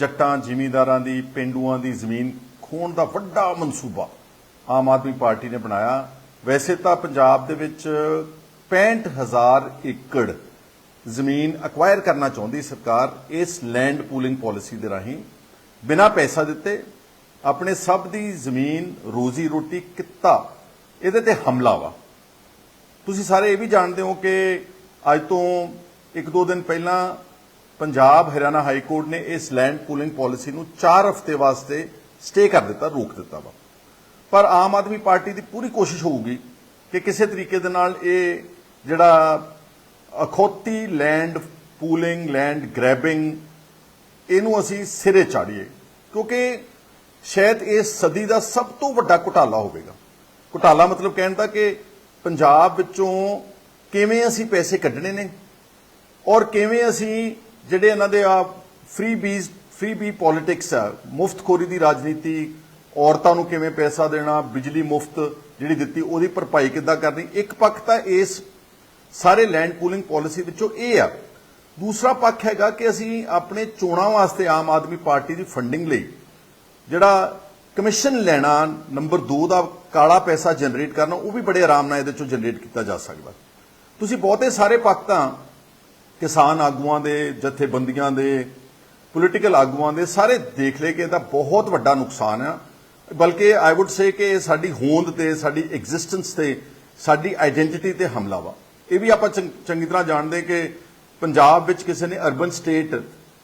ਜੱਟਾਂ, ਜ਼ਿਮੀਂਦਾਰਾਂ ਦੀ, ਪਿੰਡੂਆਂ ਦੀ ਜ਼ਮੀਨ ਖੋਣ ਦਾ ਵੱਡਾ ਮਨਸੂਬਾ ਆਮ ਆਦਮੀ ਪਾਰਟੀ ਨੇ ਬਣਾਇਆ। ਵੈਸੇ ਤਾਂ ਪੰਜਾਬ ਦੇ ਵਿੱਚ 65000 ਏਕੜ ਜ਼ਮੀਨ ਅਕਵਾਇਰ ਕਰਨਾ ਚਾਹੁੰਦੀ ਸਰਕਾਰ ਇਸ ਲੈਂਡ ਪੂਲਿੰਗ ਪਾਲਿਸੀ ਦੇ ਰਾਹੀਂ। ਬਿਨਾਂ ਪੈਸਾ ਦਿੱਤੇ ਆਪਣੇ ਸਭ ਦੀ ਜ਼ਮੀਨ, ਰੋਜ਼ੀ ਰੋਟੀ, ਕਿੱਤਾ, ਇਹਦੇ ਤੇ ਹਮਲਾ ਵਾ। ਤੁਸੀਂ ਸਾਰੇ ਇਹ ਵੀ ਜਾਣਦੇ ਹੋ ਕਿ ਅੱਜ ਤੋਂ ਇੱਕ ਦੋ ਦਿਨ ਪਹਿਲਾਂ ਪੰਜਾਬ ਹਰਿਆਣਾ ਹਾਈ ਕੋਰਟ ਨੇ ਇਸ ਲੈਂਡ ਪੂਲਿੰਗ ਪਾਲਿਸੀ ਨੂੰ 4 ਹਫ਼ਤੇ ਵਾਸਤੇ ਸਟੇ ਕਰ ਦਿੱਤਾ, ਰੋਕ ਦਿੱਤਾ ਵਾ। ਪਰ ਆਮ ਆਦਮੀ ਪਾਰਟੀ ਦੀ ਪੂਰੀ ਕੋਸ਼ਿਸ਼ ਹੋਊਗੀ ਕਿ ਕਿਸੇ ਤਰੀਕੇ ਦੇ ਨਾਲ ਇਹ ਜਿਹੜਾ ਅਖੌਤੀ ਲੈਂਡ ਪੂਲਿੰਗ ਲੈਂਡ ਗ੍ਰੈਬਿੰਗ ਇਹਨੂੰ ਅਸੀਂ ਸਿਰੇ ਚਾੜੀਏ। ਕਿਉਂਕਿ ਸ਼ਾਇਦ ਇਸ ਸਦੀ ਦਾ ਸਭ ਤੋਂ ਵੱਡਾ ਘੁਟਾਲਾ ਹੋਵੇਗਾ। ਘੁਟਾਲਾ ਮਤਲਬ ਕਹਿਣ ਦਾ ਕਿ ਪੰਜਾਬ ਵਿੱਚੋਂ ਕਿਵੇਂ ਅਸੀਂ ਪੈਸੇ ਕੱਢਣੇ ਨੇ ਔਰ ਕਿਵੇਂ ਅਸੀਂ ਜਿਹੜੇ ਇਹਨਾਂ ਦੇ ਆ freebies freebie politics ਆ, ਮੁਫਤਖੋਰੀ ਦੀ ਰਾਜਨੀਤੀ, ਔਰਤਾਂ ਨੂੰ ਕਿਵੇਂ ਪੈਸਾ ਦੇਣਾ, ਬਿਜਲੀ ਮੁਫਤ ਜਿਹੜੀ ਦਿੱਤੀ, ਉਹਦੀ ਭਰਪਾਈ ਕਿੱਦਾਂ ਕਰਨੀ, ਇੱਕ ਪੱਖ ਤਾਂ ਇਸ ਸਾਰੇ ਲੈਂਡ ਪੂਲਿੰਗ ਪਾਲਿਸੀ ਵਿੱਚੋਂ ਇਹ ਆ। ਦੂਸਰਾ ਪੱਖ ਹੈਗਾ ਕਿ ਅਸੀਂ ਆਪਣੇ ਚੋਣਾਂ ਵਾਸਤੇ ਆਮ ਆਦਮੀ ਪਾਰਟੀ ਦੀ ਫੰਡਿੰਗ ਲਈ ਜਿਹੜਾ ਕਮਿਸ਼ਨ ਲੈਣਾ ਨੰਬਰ 2 ਦਾ ਕਾਲਾ ਪੈਸਾ ਜਨਰੇਟ ਕਰਨਾ, ਉਹ ਵੀ ਬੜੇ ਆਰਾਮ ਨਾਲ ਇਹਦੇ ਚੋਂ ਜਨਰੇਟ ਕੀਤਾ ਜਾ ਸਕਦਾ। ਤੁਸੀਂ ਬਹੁਤੇ ਸਾਰੇ ਪੱਖ ਤਾਂ ਕਿਸਾਨ ਆਗੂਆਂ ਦੇ, ਜਥੇਬੰਦੀਆਂ ਦੇ ਪੋਲੀਟੀਕਲ ਆਗੂਆਂ ਦੇ ਸਾਰੇ ਦੇਖ ਲੈ ਕੇ ਇਹਦਾ ਬਹੁਤ ਵੱਡਾ ਨੁਕਸਾਨ ਆ। ਬਲਕਿ ਆਈ ਊਡ ਸੇ ਕਿ ਸਾਡੀ ਹੋਂਦ ਤੇ, ਸਾਡੀ ਐਗਜ਼ਿਸਟੈਂਸ ਤੇ, ਸਾਡੀ ਆਇਡੈਂਟੀਟੀ ਤੇ ਹਮਲਾ ਵਾ। ਇਹ ਵੀ ਆਪਾਂ ਚੰਗੀ ਤਰ੍ਹਾਂ ਜਾਣਦੇ ਕਿ ਪੰਜਾਬ ਵਿੱਚ ਕਿਸੇ ਨੇ ਅਰਬਨ ਸਟੇਟ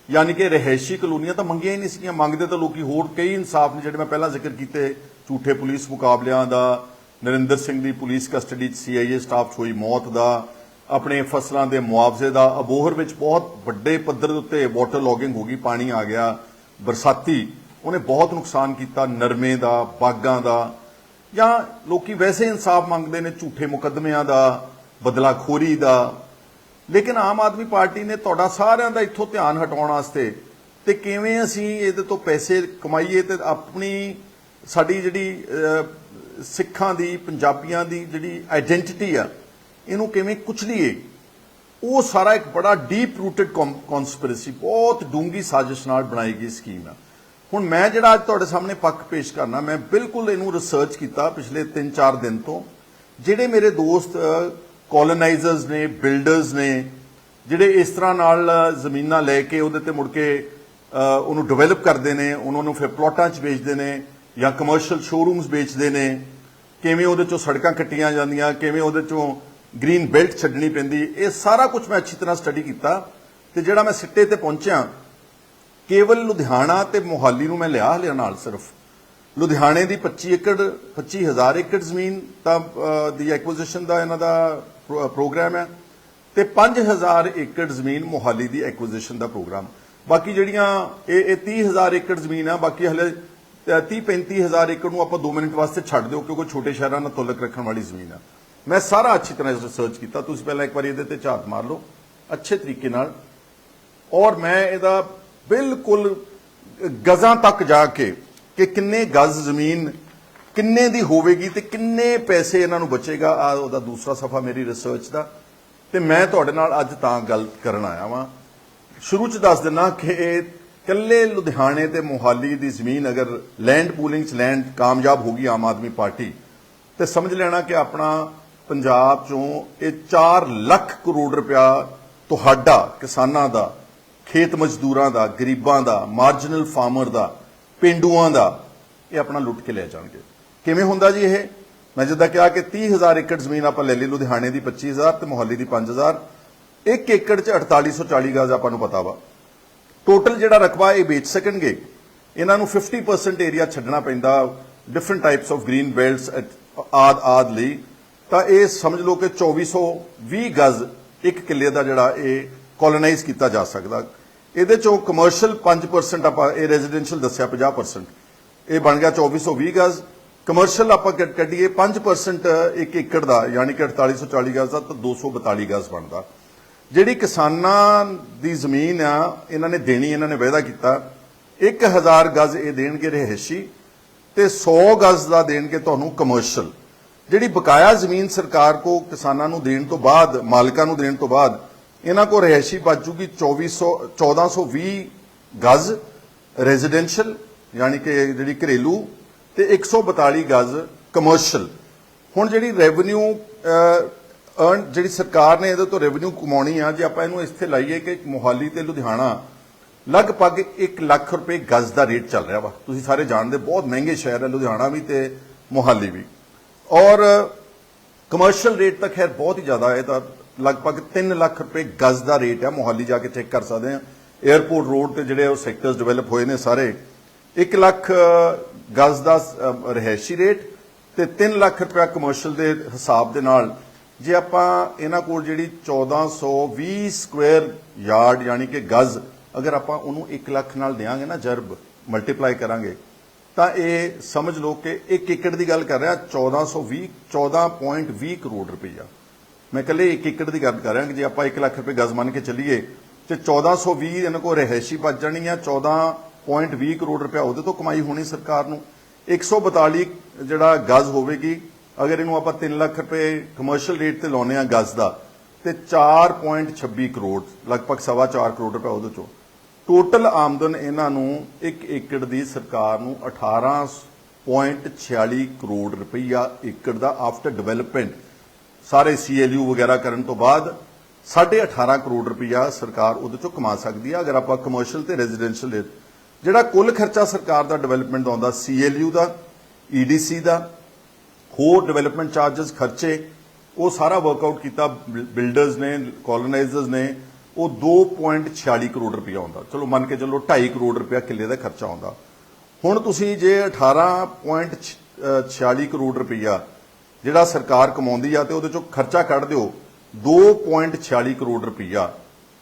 ਯਾਨੀ ਕਿ ਰਹਿائشੀ ਕਲੋਨੀਆਂ ਤਾਂ ਮੰਗੀਆਂ ਹੀ ਨਹੀਂ ਸੀਗੀਆਂ। ਮੰਗਦੇ ਤਾਂ ਲੋਕੀ ਹੋਰ ਕਈ ਇਨਸਾਫ ਨੇ ਜਿਹੜੇ ਮੈਂ ਪਹਿਲਾਂ ਜ਼ਿਕਰ ਕੀਤੇ। ਝੂਠੇ ਪੁਲਿਸ ਮੁਕਾਬਲਿਆਂ ਦਾ, ਨਰਿੰਦਰ ਸਿੰਘ ਦੀ ਪੁਲਿਸ ਕਸਟਡੀ 'ਚ ਸੀਆਈਏ ਸਟਾਫ 'ਚ ਹੋਈ ਮੌਤ ਦਾ ਆਪਣੇ ਫਸਲਾਂ ਦੇ ਮੁਆਵਜ਼ੇ ਦਾ ਅਬੋਹਰ ਵਿੱਚ ਬਹੁਤ ਵੱਡੇ ਪੱਧਰ ਦੇ ਉੱਤੇ ਵਾਟਰ ਲੌਗਿੰਗ ਹੋ ਗਈ, ਪਾਣੀ ਆ ਗਿਆ, ਬਰਸਾਤੀ, ਉਹਨੇ ਬਹੁਤ ਨੁਕਸਾਨ ਕੀਤਾ, ਨਰਮੇ ਦਾ, ਬਾਗਾਂ ਦਾ, ਜਾਂ ਲੋਕੀ ਵੈਸੇ ਇਨਸਾਫ ਮੰਗਦੇ ਨੇ ਝੂਠੇ ਮੁਕੱਦਮਿਆਂ ਦਾ, ਬਦਲਾਖੋਰੀ ਦਾ, ਲੇਕਿਨ ਆਮ ਆਦਮੀ ਪਾਰਟੀ ਨੇ ਤੁਹਾਡਾ ਸਾਰਿਆਂ ਦਾ ਇੱਥੋਂ ਧਿਆਨ ਹਟਾਉਣ ਵਾਸਤੇ ਤੇ ਕਿਵੇਂ ਅਸੀਂ ਇਹਦੇ ਤੋਂ ਪੈਸੇ ਕਮਾਈਏ ਤੇ ਆਪਣੀ, ਸਾਡੀ ਜਿਹੜੀ ਸਿੱਖਾਂ ਦੀ, ਪੰਜਾਬੀਆਂ ਦੀ ਜਿਹੜੀ ਆਇਡੈਂਟੀਟੀ ਆ ਇਹਨੂੰ ਕਿਵੇਂ ਕੁਚਲੀਏ? ਉਹ ਸਾਰਾ ਇੱਕ ਬੜਾ ਡੀਪ ਰੂਟਡ ਕਨਸਪੀਰੇਸੀ ਬਹੁਤ ਡੂੰਗੀ ਸਾਜ਼ਿਸ਼ ਨਾਲ ਬਣਾਈ ਗਈ ਸਕੀਮ ਆ। ਹੁਣ ਮੈਂ ਜਿਹੜਾ ਅੱਜ ਤੁਹਾਡੇ ਸਾਹਮਣੇ ਪੱਖ ਪੇਸ਼ ਕਰਨਾ, ਮੈਂ ਬਿਲਕੁਲ ਇਹਨੂੰ ਰਿਸਰਚ ਕੀਤਾ ਪਿਛਲੇ 3-4 ਦਿਨ ਤੋਂ। ਜਿਹੜੇ ਮੇਰੇ ਦੋਸਤ ਕੋਲੋਨਾਈਜ਼ਰਸ ਨੇ ਬਿਲਡਰਸ ਨੇ, ਜਿਹੜੇ ਇਸ ਤਰ੍ਹਾਂ ਨਾਲ ਜ਼ਮੀਨਾਂ ਲੈ ਕੇ ਉਹਦੇ ਤੇ ਮੁੜ ਕੇ ਉਹਨੂੰ ਡਿਵੈਲਪ ਕਰਦੇ ਨੇ, ਉਹਨਾਂ ਨੂੰ ਫਿਰ ਪਲਾਟਾਂ 'ਚ ਵੇਚਦੇ ਨੇ ਜਾਂ ਕਮਰਸ਼ੀਅਲ ਸ਼ੋਰੂਮਸ ਵੇਚਦੇ ਨੇ। ਕਿਵੇਂ ਉਹਦੇ ਚੋਂ ਸੜਕਾਂ ਕੱਟੀਆਂ ਜਾਂਦੀਆਂ, ਕਿਵੇਂ ਉਹਦੇ ਚੋਂ ਗ੍ਰੀਨ ਬੈਲਟ ਛੱਡਣੀ ਪੈਂਦੀ, ਇਹ ਸਾਰਾ ਕੁਝ ਮੈਂ ਅੱਛੀ ਤਰ੍ਹਾਂ ਸਟੱਡੀ ਕੀਤਾ ਤੇ ਜਿਹੜਾ ਮੈਂ ਸਿੱਟੇ ਤੇ ਪਹੁੰਚਿਆ, ਕੇਵਲ ਲੁਧਿਆਣਾ ਤੇ ਮੋਹਾਲੀ ਨੂੰ ਮੈਂ ਲਿਆ ਹਲਿਆ ਨਾਲ ਸਿਰਫ। ਲੁਧਿਆਣੇ ਦੀ 25 ਏਕੜ 25000 ਏਕੜ ਜ਼ਮੀਨ ਤਾਂ ਦੀ ਐਕੁਜੀਸ਼ਨ ਦਾ ਇਹਨਾਂ ਦਾ ਪ੍ਰੋ- ਪ੍ਰੋਗਰਾਮ ਹੈ ਤੇ 5000 ਏਕੜ ਜ਼ਮੀਨ ਮੋਹਾਲੀ ਦੀ ਐਕੁਜੀਸ਼ਨ ਦਾ ਪ੍ਰੋਗਰਾਮ ਬਾਕੀ ਜਿਹੜੀਆਂ ਇਹ ਇਹ 30000 ਏਕੜ ਜ਼ਮੀਨ ਆ, ਬਾਕੀ ਹਲੇ 30 35000 ਏਕੜ ਨੂੰ ਆਪਾਂ 2 ਮਿੰਟ ਵਾਸਤੇ ਛੱਡ ਦਿਓ, ਕਿਉਂਕਿ ਛੋਟੇ ਸ਼ਹਿਰਾਂ ਨਾਲ ਤੁਲਕ ਰੱਖਣ ਵਾਲੀ ਜ਼ਮੀਨ ਆ। ਮੈਂ ਸਾਰਾ ਅੱਛੀ ਤਰ੍ਹਾਂ ਰਿਸਰਚ ਕੀਤਾ। ਤੁਸੀਂ ਪਹਿਲਾਂ ਇੱਕ ਵਾਰੀ ਇਹਦੇ ਤੇ ਝਾਤ ਮਾਰ ਲਓ। ਅੱਛੇ ਤਰੀਕੇ ਨਾਲ। ਔਰ ਮੈਂ ਇਹਦਾ ਬਿਲਕੁਲ ਗਜ਼ਾਂ ਤੱਕ ਜਾ ਕੇ ਕਿ ਕਿੰਨੇ ਗਜ਼ ਜ਼ਮੀਨ ਕਿੰਨੇ ਦੀ ਹੋਵੇਗੀ ਤੇ ਕਿੰਨੇ ਪੈਸੇ ਇਹਨਾਂ ਨੂੰ ਬਚੇਗਾ ਆ ਉਹਦਾ ਦੂਸਰਾ ਸਫਾ ਮੇਰੀ ਰਿਸਰਚ ਦਾ। ਤੇ ਮੈਂ ਤੁਹਾਡੇ ਨਾਲ ਅੱਜ ਤਾਂ ਗੱਲ ਕਰਨ ਆਇਆ ਵਾਂ। ਸ਼ੁਰੂ ਚ ਦੱਸ ਦਿੰਨਾ ਕਿ ਇਹ ਕੱਲੇ ਲੁਧਿਆਣੇ ਤੇ ਮੋਹਾਲੀ ਦੀ ਜ਼ਮੀਨ ਅਗਰ ਲੈਂਡ ਪੂਲਿੰਗ ਚ ਲੈਂਡ ਕਾਮਯਾਬ ਹੋ ਗਈ ਆਮ ਆਦਮੀ ਪਾਰਟੀ, ਤੇ ਸਮਝ ਲੈਣਾ ਕਿ ਆਪਣਾ ਪੰਜਾਬ ਚੋਂ ਇਹ 4 ਲੱਖ ਕਰੋੜ ਰੁਪਇਆ ਤੁਹਾਡਾ, ਕਿਸਾਨਾਂ ਦਾ, ਖੇਤ ਮਜ਼ਦੂਰਾਂ ਦਾ, ਗਰੀਬਾਂ ਦਾ ਮਾਰਜਨਲ ਫਾਰਮਰ ਦਾ, ਪਿੰਡੂਆਂ ਦਾ, ਇਹ ਆਪਣਾ ਲੁੱਟ ਕੇ ਲੈ ਜਾਣਗੇ। ਕਿਵੇਂ ਹੁੰਦਾ ਜੀ ਇਹ? ਮੈਂ ਜਿੱਦਾਂ ਕਿਹਾ ਕਿ 30000 ਏਕੜ ਜ਼ਮੀਨ ਆਪਾਂ ਲੈ ਲਈ, ਲੁਧਿਆਣੇ ਦੀ 25000 ਤੇ ਮੋਹਾਲੀ ਦੀ 5000 ਇੱਕ ਏਕੜ 'ਚ 4840 ਗਜ਼ ਆਪਾਂ ਨੂੰ ਪਤਾ ਵਾ। ਟੋਟਲ ਜਿਹੜਾ ਰਕਬਾ ਇਹ ਵੇਚ ਸਕਣਗੇ, ਇਹਨਾਂ ਨੂੰ 50% ਏਰੀਆ ਛੱਡਣਾ ਪੈਂਦਾ different types of green belts ਆਦ ਆਦ ਲਈ। ਤਾਂ ਇਹ ਸਮਝ ਲਓ ਕਿ 2420 ਗਜ਼ ਇੱਕ ਕਿੱਲੇ ਦਾ ਜਿਹੜਾ ਇਹ ਕੋਲੋਨਾਈਜ਼ ਕੀਤਾ ਜਾ ਸਕਦਾ। ਇਹਦੇ ਚੋਂ ਕਮਰਸ਼ੀਅਲ 5% ਆਪਾਂ ਇਹ ਰੈਜ਼ੀਡੈਂਸ਼ੀਅਲ ਦੱਸਿਆ 50% ਇਹ ਬਣ ਗਿਆ 2420 ਗਜ਼। ਕਮਰਸ਼ੀਅਲ ਆਪਾਂ ਕੱਟ ਕੱਢੀਏ 5% ਇੱਕ ਏਕੜ ਦਾ, ਯਾਨੀ ਕਿ 4840 ਗਜ਼ ਦਾ, ਤਾਂ 242 ਗਜ਼ ਬਣਦਾ। ਜਿਹੜੀ ਕਿਸਾਨਾਂ ਦੀ ਜ਼ਮੀਨ ਆ, ਇਹਨਾਂ ਨੇ ਦੇਣੀ, ਇਹਨਾਂ ਨੇ ਵਾਅਦਾ ਕੀਤਾ। 1000 ਗਜ਼ ਇਹ ਦੇਣਗੇ ਰਹਿਸ਼ੀ ਤੇ 100 ਗਜ਼ ਦਾ ਦੇਣਗੇ ਤੁਹਾਨੂੰ ਕਮਰਸ਼ੀਅਲ ਜਿਹੜੀ ਬਕਾਇਆ ਜ਼ਮੀਨ ਸਰਕਾਰ ਕੋ ਕਿਸਾਨਾਂ ਨੂੰ ਦੇਣ ਤੋਂ ਬਾਅਦ, ਮਾਲਕਾਂ ਨੂੰ ਦੇਣ ਤੋਂ ਬਾਅਦ, ਇਹਨਾਂ ਕੋ ਰਹਿਸ਼ੀ ਬਾਜੂਗੀ 2400 1420 ਗਜ਼ ਰੈਜ਼ੀਡੈਂਸ਼ੀਅਲ, ਯਾਨੀ ਕਿ ਜਿਹੜੀ ਘਰੇਲੂ, ਤੇ 142 ਗਜ਼ ਕਮਰਸ਼ੀਅਲ ਹੁਣ ਜਿਹੜੀ ਰੈਵਨਿਊ ਅਰਨ ਜਿਹੜੀ ਸਰਕਾਰ ਨੇ ਇਹਦੇ ਤੋਂ ਰੈਵਨਿਊ ਕਮਾਉਣੀ ਆ, ਜੇ ਆਪਾਂ ਇਹਨੂੰ ਇੱਥੇ ਲਾਈਏ ਕਿ ਮੋਹਾਲੀ ਤੇ ਲੁਧਿਆਣਾ, ਲਗਭਗ 1 ਲੱਖ ਰੁਪਏ ਗਜ਼ ਦਾ ਰੇਟ ਚੱਲ ਰਿਹਾ ਵਾ। ਤੁਸੀਂ ਸਾਰੇ ਜਾਣਦੇ, ਬਹੁਤ ਮਹਿੰਗੇ ਸ਼ਹਿਰ ਹੈ ਲੁਧਿਆਣਾ ਵੀ ਤੇ ਮੋਹਾਲੀ ਵੀ। ਔਰ ਕਮਰਸ਼ੀਅਲ ਰੇਟ ਤਾਂ ਖੈਰ ਬਹੁਤ ਹੀ ਜ਼ਿਆਦਾ ਹੈ ਤਾਂ ਲਗਭਗ 3 ਲੱਖ ਰੁਪਏ ਗਜ਼ ਦਾ ਰੇਟ ਹੈ ਮੋਹਾਲੀ ਜਾ ਕੇ ਚੈੱਕ ਕਰ ਸਕਦੇ ਆ 에어ਪੋਰਟ ਰੋਡ ਤੇ ਜਿਹੜੇ ਉਹ ਸੈਕਟਰਸ ਡਿਵੈਲਪ ਹੋਏ ਨੇ ਸਾਰੇ 1 ਲੱਖ ਗਜ਼ ਦਾ ਅ, ਰਿਹਾਇਸ਼ੀ ਰੇਟ ਤੇ 3 ਲੱਖ ਰੁਪਏ ਕਮਰਸ਼ੀਅਲ ਦੇ ਹਿਸਾਬ ਦੇ ਨਾਲ ਜੇ ਆਪਾਂ ਇਹਨਾਂ ਕੋਲ ਜਿਹੜੀ 1420 ਸਕੁਅਰ ਯਾਰਡ ਯਾਨੀ ਕਿ ਗਜ਼ ਅਗਰ ਆਪਾਂ ਉਹਨੂੰ 1 ਲੱਖ ਨਾਲ ਦੇਾਂਗੇ ਨਾ ਜਰਬ ਮਲਟੀਪਲਾਈ ਕਰਾਂਗੇ ਤਾਂ ਇਹ ਸਮਝ ਲਓ ਕਿ ਇੱਕ ਏਕੜ ਦੀ ਗੱਲ ਕਰ ਰਿਹਾ 1420 14.20 ਕਰੋੜ ਰੁਪਈਆ। ਮੈਂ ਇਕੱਲੇ ਇੱਕ ਏਕੜ ਦੀ ਗੱਲ ਕਰ ਰਿਹਾ ਕਿ ਜੇ ਆਪਾਂ 1 ਲੱਖ ਰੁਪਏ ਗਜ਼ ਮੰਨ ਕੇ ਚੱਲੀਏ, ਤੇ 1420 ਇਹਨਾਂ ਕੋ ਰਹਿਸ਼ੀ ਬਚ ਜਾਣੀ ਆ 14.20 ਕਰੋੜ ਰੁਪਏ ਉਹਦੇ ਤੋਂ ਕਮਾਈ ਹੋਣੀ ਸਰਕਾਰ ਨੂੰ। 142 ਜਿਹੜਾ ਗਜ਼ ਹੋਵੇਗੀ, ਅਗਰ ਇਹਨੂੰ ਆਪਾਂ 3 ਲੱਖ ਰੁਪਏ ਕਮਰਸ਼ੀਅਲ ਰੇਟ ਤੇ ਲਾਉਨੇ ਆ ਗਜ਼ ਦਾ, ਤੇ 4.26 ਕਰੋੜ, ਲਗਭਗ 4.25 ਕਰੋੜ ਰੁਪਏ ਉਹਦੇ ਚੋਂ। ਟੋਟਲ ਆਮਦਨ ਇਹਨਾਂ ਨੂੰ 1 ਏਕੜ ਦੀ ਸਰਕਾਰ ਨੂੰ 18.46 ਕਰੋੜ ਰੁਪਈਆ ਏਕੜ ਦਾ ਆਫਟਰ ਡਿਵੈਲਪਮੈਂਟ ਸਾਰੇ ਸੀਐਲਯੂ ਵਗੈਰਾ ਕਰਨ ਤੋਂ ਬਾਅਦ 18.5 ਕਰੋੜ ਰੁਪਈਆ ਸਰਕਾਰ ਉਹਦੇ ਚੋਂ ਕਮਾ ਸਕਦੀ ਹੈ ਅਗਰ ਆਪਾਂ ਕਮਰਸ਼ੀਅਲ ਤੇ ਰੈਜ਼ੀਡੈਂਸ਼ੀਅਲ ਜਿਹੜਾ ਕੁੱਲ ਖਰਚਾ ਸਰਕਾਰ ਦਾ ਡਿਵੈਲਪਮੈਂਟ ਦਾ ਆਉਂਦਾ ਸੀਐਲਯੂ ਦਾ ਈਡੀਸੀ ਦਾ, ਹੋਰ ਡਿਵੈਲਪਮੈਂਟ ਚਾਰजेस ਖਰਚੇ, ਉਹ ਸਾਰਾ ਵਰਕਆਊਟ ਕੀਤਾ। ਬਿਲਡਰਸ ਨੇ ਕੋਲੋਨਾਈਜ਼ਰਸ ਨੇ ਉਹ 2.46 ਕਰੋੜ ਰੁਪਇਆ ਆਉਂਦਾ ਚਲੋ ਮੰਨ ਕੇ ਚੱਲੋ 2.5 ਕਰੋੜ ਰੁਪਇਆ ਕਿੱਲੇ ਦਾ ਖਰਚਾ ਆਉਂਦਾ ਹੁਣ ਤੁਸੀਂ ਜੇ 18.46 ਕਰੋੜ ਰੁਪਇਆ ਜਿਹੜਾ ਸਰਕਾਰ ਕਮਾਉਂਦੀ ਆ ਤੇ ਉਹਦੇ ਚੋਂ ਖਰਚਾ ਕੱਢ ਦਿਓ 2.46 ਕਰੋੜ ਰੁਪਇਆ,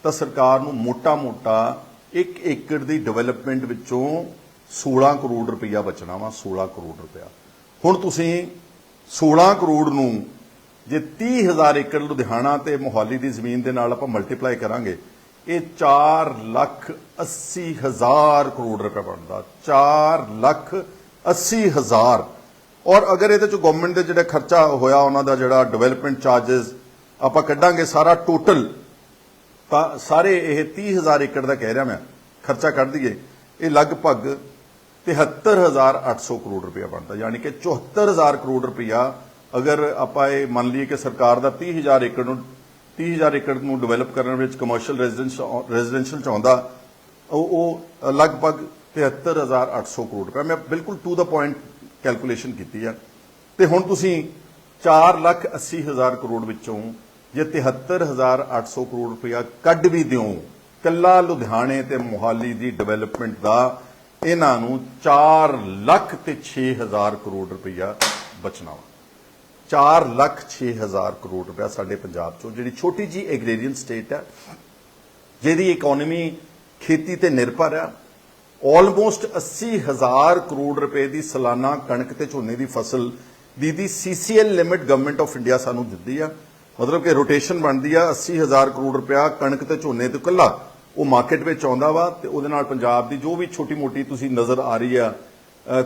ਤਾਂ ਸਰਕਾਰ ਨੂੰ ਮੋਟਾ-ਮੋਟਾ 1 ਏਕੜ ਦੀ ਡਿਵੈਲਪਮੈਂਟ ਵਿੱਚੋਂ 16 ਕਰੋੜ ਰੁਪਇਆ ਬਚਣਾ ਵਾ 16 ਕਰੋੜ ਰੁਪਇਆ। ਹੁਣ ਤੁਸੀਂ 16 ਕਰੋੜ ਨੂੰ ਜੇ 30000 ਏਕੜ ਲੁਧਿਆਣਾ ਤੇ ਮੋਹਾਲੀ ਦੀ ਜ਼ਮੀਨ ਦੇ ਨਾਲ ਆਪਾਂ ਮਲਟੀਪਲਾਈ ਕਰਾਂਗੇ, ਇਹ 4 ਲੱਖ 80 ਹਜ਼ਾਰ ਕਰੋੜ ਰੁਪਏ ਬਣਦਾ 4 ਲੱਖ 80 ਹਜ਼ਾਰ। ਔਰ ਅਗਰ ਇਹਦੇ ਚ ਗਵਰਨਮੈਂਟ ਦੇ ਜਿਹੜਾ ਖਰਚਾ ਹੋਇਆ, ਉਹਨਾਂ ਦਾ ਜਿਹੜਾ ਡਿਵੈਲਪਮੈਂਟ ਚਾਰजेस ਆਪਾਂ ਕੱਢਾਂਗੇ ਸਾਰਾ ਟੋਟਲ ਤਾਂ ਸਾਰੇ ਇਹ 30000 ਏਕੜ ਦਾ ਕਹਿ ਰਿਹਾ ਮੈਂ, ਖਰਚਾ ਕੱਢ ਦਈਏ, ਇਹ ਲਗਭਗ 73800 ਕਰੋੜ ਰੁਪਇਆ ਬਣਦਾ, ਯਾਨੀ ਕਿ 74000 ਕਰੋੜ ਰੁਪਇਆ ਅਗਰ ਆਪਾਂ ਇਹ ਮੰਨ ਲਈਏ ਕਿ ਸਰਕਾਰ ਦਾ 30000 ਏਕੜ ਨੂੰ 30000 ਏਕੜ ਨੂੰ ਡਿਵੈਲਪ ਕਰਨ ਵਿੱਚ ਕਮਰਸ਼ੀਅਲ ਰੈਜ਼ੀਡੈਂਸ਼ੀਅਲ ਚ ਆਉਂਦਾ ਉਹ ਉਹ ਲਗਭਗ 73800 ਕਰੋੜ ਰੁਪਇਆ ਮੈਂ ਬਿਲਕੁਲ ਟੂ ਦਾ ਪੁਆਇੰਟ ਕੈਲਕੂਲੇਸ਼ਨ ਕੀਤੀ ਆ। ਤੇ ਹੁਣ ਤੁਸੀਂ 4 ਲੱਖ 80 ਹਜ਼ਾਰ ਕਰੋੜ ਵਿੱਚੋਂ ਜੇ 73800 ਕਰੋੜ ਰੁਪਇਆ ਕੱਢ ਵੀ ਦਿਓ, ਕੱਲਾ ਲੁਧਿਆਣੇ ਤੇ ਮੋਹਾਲੀ ਦੀ ਡਿਵੈਲਪਮੈਂਟ ਦਾ, ਇਹਨਾਂ ਨੂੰ 4 ਲੱਖ ਤੇ 6 ਹਜ਼ਾਰ ਕਰੋੜ ਰੁਪਇਆ ਬਚਣਾ ਵਾ। 4 ਲੱਖ 6 ਹਜ਼ਾਰ ਕਰੋੜ ਰੁਪਇਆ ਸਾਡੇ ਪੰਜਾਬ ਚੋਂ, ਜਿਹੜੀ ਛੋਟੀ ਜੀ ਐਗਰੀਰੀਅਨ ਸਟੇਟ ਹੈ, ਜਿਹਦੀ ਇਕਨੋਮੀ ਖੇਤੀ ਤੇ ਨਿਰਭਰ ਹੈ ਆਲਮੋਸਟ 80 ਹਜ਼ਾਰ ਕਰੋੜ ਰੁਪਏ ਦੀ ਸਾਲਾਨਾ ਕਣਕ ਤੇ ਝੋਨੇ ਦੀ ਫਸਲ ਦੀ ਦੀ CCL limit government of India ਸਾਨੂੰ ਦਿੰਦੀ ਆ। ਮਤਲਬ ਕਿ ਰੋਟੇਸ਼ਨ ਬਣਦੀ ਆ 80 ਹਜ਼ਾਰ ਕਰੋੜ ਰੁਪਇਆ ਕਣਕ ਤੇ ਝੋਨੇ ਤੇ ਕੱਲਾ ਉਹ ਮਾਰਕੀਟ ਵਿੱਚ ਆਉਂਦਾ ਵਾ ਤੇ ਉਹਦੇ ਨਾਲ ਪੰਜਾਬ ਦੀ ਜੋ ਵੀ ਛੋਟੀ ਮੋਟੀ ਤੁਸੀਂ ਨਜ਼ਰ ਆ ਰਹੀ ਆ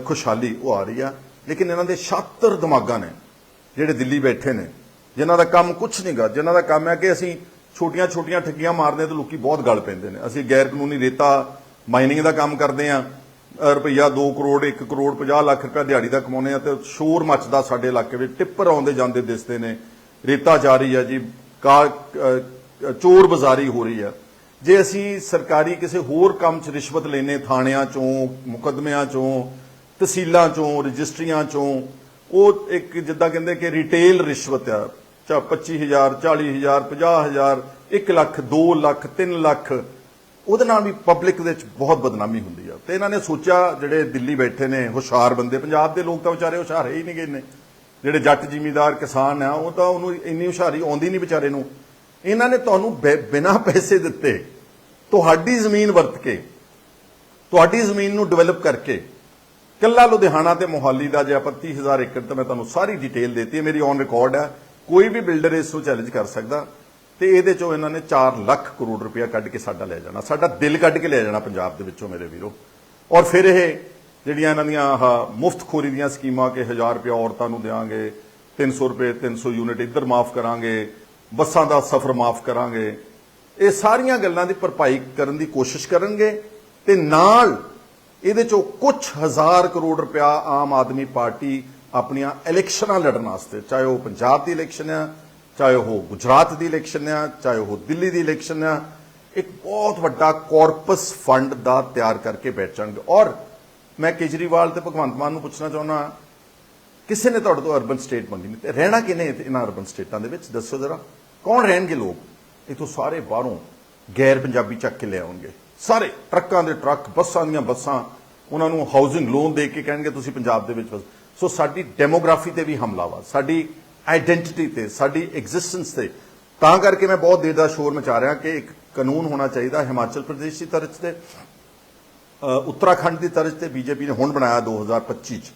ਖੁਸ਼ਹਾਲੀ ਉਹ ਆ ਰਹੀ ਆ। ਲੇਕਿਨ ਇਹਨਾਂ ਦੇ ਛਾਤਰ ਦਿਮਾਗਾਂ ਨੇ। ਜਿਹੜੇ ਦਿੱਲੀ ਬੈਠੇ ਨੇ, ਜਿਨ੍ਹਾਂ ਦਾ ਕੰਮ ਕੁਝ ਨਹੀਂਗਾ ਜਿਨ੍ਹਾਂ ਦਾ ਕੰਮ ਹੈ ਕਿ ਅਸੀਂ ਛੋਟੀਆਂ ਛੋਟੀਆਂ ਠੱਗੀਆਂ ਮਾਰਦੇ ਤੇ ਲੋਕੀ ਬਹੁਤ ਗਲ ਪੈਂਦੇ ਨੇ। ਅਸੀਂ ਗੈਰ ਕਾਨੂੰਨੀ ਰੇਤਾ ਮਾਈਨਿੰਗ ਦਾ ਕੰਮ ਕਰਦੇ ਆ ਰੁਪਈਆ 2 ਕਰੋੜ 1 ਕਰੋੜ 50 ਲੱਖ ਰੁਪਏ ਦਿਹਾੜੀ ਦਾ ਕਮਾਉਂਦੇ ਆ ਤੇ ਸ਼ੋਰ ਮੱਚਦਾ ਸਾਡੇ ਇਲਾਕੇ ਵਿੱਚ, ਟਿੱਪਰ ਆਉਂਦੇ ਜਾਂਦੇ ਦਿਸਦੇ ਨੇ। ਰੇਤਾ ਜਾ ਰਹੀ ਆ ਜੀ ਕਾ ਚੋਰ ਬਾਜ਼ਾਰੀ ਹੋ ਰਹੀ ਆ ਜੇ ਅਸੀਂ ਸਰਕਾਰੀ ਕਿਸੇ ਹੋਰ ਕੰਮ 'ਚ ਰਿਸ਼ਵਤ ਲੈਨੇ ਥਾਣਿਆਂ 'ਚੋਂ, ਮੁਕੱਦਮਿਆਂ 'ਚੋਂ, ਤਹਿਸੀਲਾਂ 'ਚੋਂ, ਰਜਿਸਟਰੀਆਂ 'ਚੋਂ ਉਹ ਇੱਕ ਜਿੱਦਾਂ ਕਹਿੰਦੇ ਕਿ ਰਿਟੇਲ ਰਿਸ਼ਵਤ ਆ ਚਾ 25000 40000 50000 1 ਲੱਖ 2 ਲੱਖ 3 ਲੱਖ, ਉਹਦੇ ਨਾਲ ਵੀ ਪਬਲਿਕ ਦੇ ਵਿੱਚ ਬਹੁਤ ਬਦਨਾਮੀ ਹੁੰਦੀ ਆ। ਤੇ ਇਹਨਾਂ ਨੇ ਸੋਚਿਆ, ਜਿਹੜੇ ਦਿੱਲੀ ਬੈਠੇ ਨੇ, ਹੁਸ਼ਿਆਰ ਬੰਦੇ, ਪੰਜਾਬ ਦੇ ਲੋਕ ਤਾਂ ਵਿਚਾਰੇ ਹੁਸ਼ਿਆਰ ਹੈ ਹੀ ਨਹੀਂ ਗਏ ਨੇ ਜਿਹੜੇ ਜੱਟ ਜ਼ਿਮੀਂਦਾਰ ਕਿਸਾਨ ਆ, ਉਹ ਤਾਂ ਉਹਨੂੰ ਇੰਨੀ ਹੁਸ਼ਿਆਰੀ ਆਉਂਦੀ ਨਹੀਂ ਵਿਚਾਰੇ ਨੂੰ। ਇਹਨਾਂ ਨੇ ਤੁਹਾਨੂੰ ਬਿਨਾਂ ਪੈਸੇ ਦਿੱਤੇ, ਤੁਹਾਡੀ ਜ਼ਮੀਨ ਵਰਤ ਕੇ, ਤੁਹਾਡੀ ਜ਼ਮੀਨ ਨੂੰ ਡਿਵੈਲਪ ਕਰਕੇ ਕੱਲਾ ਲੁਧਿਆਣਾ ਤੇ ਮੋਹਾਲੀ ਦਾ ਜੇ ਆਪਾਂ 30000 ਏਕੜ ਤਾਂ ਮੈਂ ਤੁਹਾਨੂੰ ਸਾਰੀ ਡਿਟੇਲ ਦਿੱਤੀ ਹੈ, ਮੇਰੀ ਔਨ ਰਿਕਾਰਡ ਹੈ। ਕੋਈ ਵੀ ਬਿਲਡਰ ਇਸ ਨੂੰ ਚੈਲੰਜ ਕਰ ਸਕਦਾ। ਤੇ ਇਹਦੇ ਚੋਂ ਇਹਨਾਂ ਨੇ 4 ਲੱਖ ਕਰੋੜ ਰੁਪਇਆ ਕੱਢ ਕੇ ਸਾਡਾ ਲੈ ਜਾਣਾ। ਸਾਡਾ ਦਿਲ ਕੱਢ ਕੇ ਲੈ ਜਾਣਾ ਪੰਜਾਬ ਦੇ ਵਿੱਚੋਂ ਮੇਰੇ ਵੀਰੋ। ਔਰ ਫਿਰ ਇਹ ਜਿਹੜੀਆਂ ਇਹਨਾਂ ਦੀਆਂ ਆਹ ਮੁਫਤਖੋਰੀ ਦੀਆਂ ਸਕੀਮਾਂ ਕਿ 1000 ਰੁਪਇਆ ਔਰਤਾਂ ਨੂੰ ਦੇਵਾਂਗੇ 300 ਰੁਪਏ 300 ਯੂਨਿਟ ਇੱਧਰ ਮਾਫ ਕਰਾਂਗੇ, ਬੱਸਾਂ ਦਾ ਸਫ਼ਰ ਮਾਫ ਕਰਾਂਗੇ। ਇਹ ਸਾਰੀਆਂ ਗੱਲਾਂ ਦੀ ਭਰਪਾਈ ਕਰਨ ਦੀ ਕੋਸ਼ਿਸ਼ ਕਰਨਗੇ ਤੇ ਨਾਲ ਇਹਦੇ ਚੋਂ ਕੁਝ ਹਜ਼ਾਰ ਕਰੋੜ ਰੁਪਇਆ ਆਮ ਆਦਮੀ ਪਾਰਟੀ ਆਪਣੀਆਂ ਇਲੈਕਸ਼ਨਾਂ ਲੜਨ ਵਾਸਤੇ, ਚਾਹੇ ਉਹ ਪੰਜਾਬ ਦੀ ਇਲੈਕਸ਼ਨ ਆ, ਚਾਹੇ ਉਹ ਗੁਜਰਾਤ ਦੀ ਇਲੈਕਸ਼ਨ ਆ, ਚਾਹੇ ਉਹ ਦਿੱਲੀ ਦੀ ਇਲੈਕਸ਼ਨ ਆ, ਇੱਕ ਬਹੁਤ ਵੱਡਾ ਕਾਰਪਸ ਫੰਡ ਦਾ ਤਿਆਰ ਕਰਕੇ ਬੈਠਣਗੇ ਔਰ ਮੈਂ ਕੇਜਰੀਵਾਲ ਤੇ ਭਗਵੰਤ ਮਾਨ ਨੂੰ ਪੁੱਛਣਾ ਚਾਹੁੰਦਾ ਕਿਸੇ ਨੇ ਤੁਹਾਡੇ ਤੋਂ ਅਰਬਨ ਸਟੇਟ ਮੰਗੀ ਨਹੀਂ? ਤੇ ਰਹਿਣਾ ਕਿਨੇ ਇਹਨਾਂ ਅਰਬਨ ਸਟੇਟਾਂ ਦੇ ਵਿੱਚ? ਦੱਸੋ ਜ਼ਰਾ। ਕੌਣ ਰਹਿਣਗੇ ਲੋਕ? ਇਥੋਂ ਸਾਰੇ ਬਾਹਰੋਂ ਗੈਰ ਪੰਜਾਬੀ ਚੱਕ ਕੇ ਲੈ ਆਉਣਗੇ। ਸਾਰੇ ਟਰੱਕਾਂ ਦੇ ਟਰੱਕ, ਬੱਸਾਂ ਦੀਆਂ ਬੱਸਾਂ, ਉਹਨਾਂ ਨੂੰ ਹਾਊਸਿੰਗ ਲੋਨ ਦੇ ਕੇ ਕਹਿਣਗੇ ਤੁਸੀਂ ਪੰਜਾਬ ਦੇ ਵਿੱਚ ਵਸ ਸੋ ਸਾਡੀ ਡੈਮੋਗ੍ਰਾਫੀ ਤੇ ਵੀ ਹਮਲਾ ਵਾ, ਸਾਡੀ ਆਇਡੈਂਟੀਟੀ ਤੇ, ਸਾਡੀ ਐਗਜ਼ਿਸਟੈਂਸ ਤੇ। ਤਾਂ ਕਰਕੇ ਮੈਂ ਬਹੁਤ ਦੇਰ ਦਾ ਸ਼ੋਰ ਮਚਾ ਰਿਹਾ ਕਿ ਇੱਕ ਕਾਨੂੰਨ ਹੋਣਾ ਚਾਹੀਦਾ ਹਿਮਾਚਲ ਪ੍ਰਦੇਸ਼ ਦੀ ਤਰਜ਼ ਤੇ ਉੱਤਰਾਖੰਡ ਦੀ ਤਰਜ਼ ਤੇ ਬੀਜੇਪੀ ਨੇ ਹੁਣ ਬਣਾਇਆ 2025 ਚ।